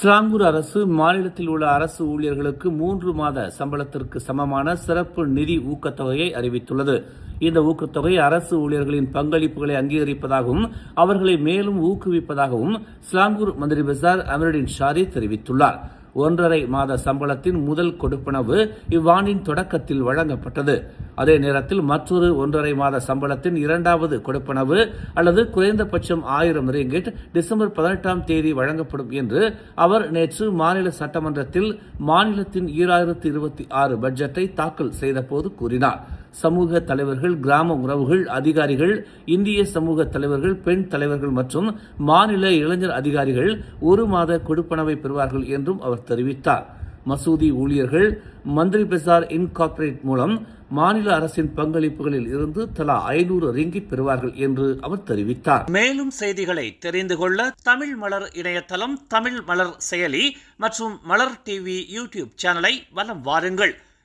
ஸ்லாங்கூர் அரசு மாநிலத்தில் உள்ள அரசு ஊழியர்களுக்கு மூன்று மாத சம்பளத்திற்கு சமமான சிறப்பு நிதி ஊக்கத்தொகையை அறிவித்துள்ளது. இந்த ஊக்கத்தொகை அரசு ஊழியர்களின் பங்களிப்புகளை அங்கீகரிப்பதாகவும் அவர்களை மேலும் ஊக்குவிப்பதாகவும் ஸ்லாங்கூர் மந்திரி பசார் அமருடின் ஷாரி தெரிவித்துள்ளார். ஒன்றரை மாத சம்பளத்தின் முதல் கொடுப்பனவு இவ்வாண்டின் தொடக்கத்தில் வழங்கப்பட்டது. அதே நேரத்தில் மற்றொரு ஒன்றரை மாத சம்பளத்தின் இரண்டாவது கொடுப்பனவு அல்லது குறைந்தபட்சம் ஆயிரம் ரிங்கிட் டிசம்பர் பதினெட்டாம் தேதி வழங்கப்படும் என்று அவர் நேற்று மாநில சட்டமன்றத்தில் மாநிலத்தின் ஈராயிரத்து இருபத்தி ஆறு பட்ஜெட்டை தாக்கல் செய்தபோது கூறினார். சமூக தலைவர்கள் கிராம உறவுகள் அதிகாரிகள் இந்திய சமூக தலைவர்கள் பெண் தலைவர்கள் மற்றும் மாநில இளைஞர் அதிகாரிகள் ஒரு மாத கொடுப்பனவை பெறுவார்கள் என்றும் அவர் தெரிவித்தார். மசூதி ஊழியர்கள் மந்திரி பிரசார் இன்கார்ப்பரேட் மூலம் மாநில அரசின் பங்களிப்புகளில் இருந்து தலா ஐநூறு ரிங்கிட் பெறுவார்கள் என்று அவர் தெரிவித்தார். மேலும் செய்திகளை தெரிந்து கொள்ள தமிழ் மலர் இணையதளம் தமிழ் மலர் செயலி மற்றும் மலர் டிவி யூடியூப் சேனலை வலம் வாருங்கள்.